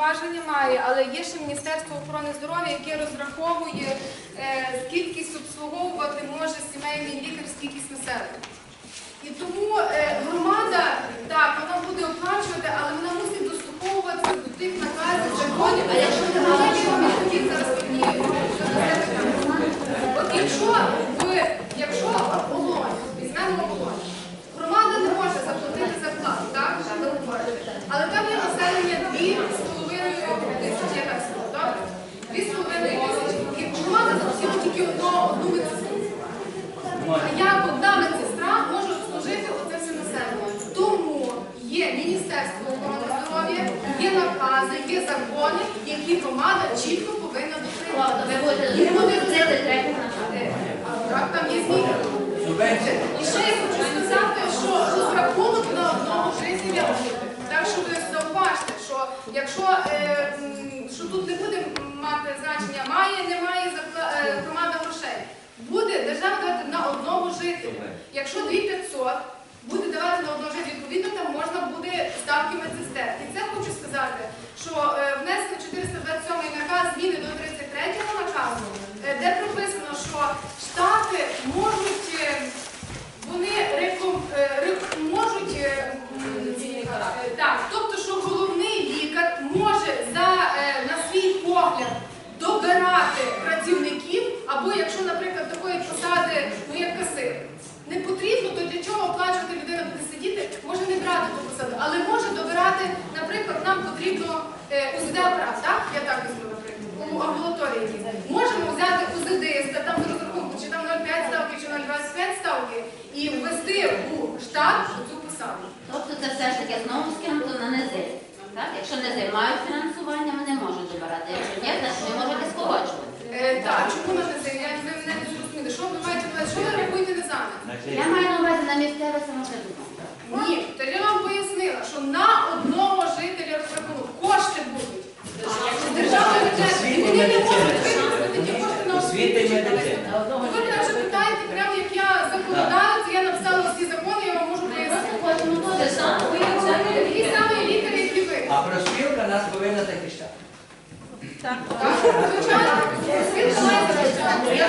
повноваження має, але є ще Міністерство охорони здоров'я, яке розраховує скільки кількість обслуговувати може сімейний лікар скільки населення. І тому е, громада, так, вона буде оплачувати, але вона мусить дослуховуватися до тих наказів, законів. А якщо не має, то відповідь зараз мені От якщо ви, якщо оболонь, візьмемо оболонь, громада не може заплатити зарплату, так? Ви говорите. Але там є населення 2,5 тисячі, я так скажу, добре? 2,5 тисячі. І громада захотіла тільки одного, одну медсестру. А як одна медсестра може обслужити оце все населення? Тому є Міністерство охорони здоров'я, є накази, є закони, які громада чітко повинна дотримувати. І вони Е, а Так, там є зміни. І ще я хочу сказати, що розрахунок на одного жителя буде. Так що ви зауважте, що якщо е, що тут не буде мати значення, має, немає е, громада грошей. Буде держава давати на одного жителя. Якщо 2500 буде давати на одного жителя, відповідно там можна буде ставки медсестер. І це хочу сказати, що е, внесено 427 наказ зміни до 33 наказу, е, де прописано, що штати можуть. е, вони реком, е, рек- можуть е, так, тобто, що головний лікар може е, на свій погляд добирати працівників, або якщо, наприклад, такої посади, ну як касир, не потрібно, то для чого оплачувати людина буде сидіти, може не брати ту посаду, але може добирати, наприклад, нам потрібно е, УЗД-апарат, так? Я так візьму, наприклад, у амбулаторії. Можемо взяти УЗДиста, там розрахунку, чи там 0,5 ставки, чи 0,25 ставки, і ввести у штат Якщо не займають фінансування, вони можуть добирати. Якщо ні, значить можете скорочувати. Е, так, чому на це? Я ви мене не зрозуміли. Що ви маєте на увазі? Що ви рахуєте низами? Я маю на увазі на місцеве самоврядування. Ні, то я вам пояснила, що на одного жителя розрахунок кошти будуть. Державний бюджет, і вони не можуть використати ті кошти на Освіта і освіту. медицина. Ви мене вже питаєте, прямо як я законодавець, я написала всі закони, я вам можу пояснити. Хочемо дуже Ви такі самі лікарі, як і ви. А профспілка нас повинна захищати. Так, звичайно. Світ має захищати. Я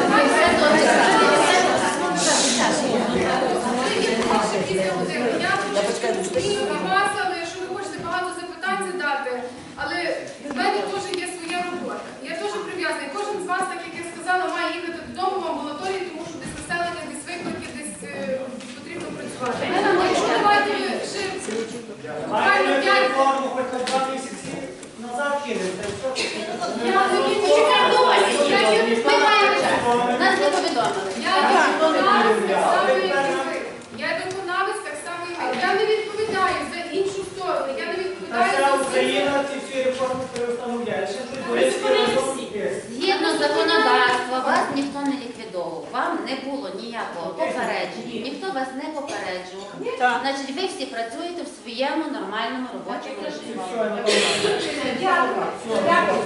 Нас не повідомили. Я виконавець так само, як і ви. Я виконавець так само, як ви. Я не відповідаю за іншу сторону. Я не відповідаю за. Україна ці всі реформи переустановляє. Ще щось Борецький разом є. Згідно законодавства, вас ніхто не ліквідовував. Вам не було ніякого попередження, ніхто вас не попереджував. Значить, ви всі працюєте в своєму нормальному робочому режимі. Дякую.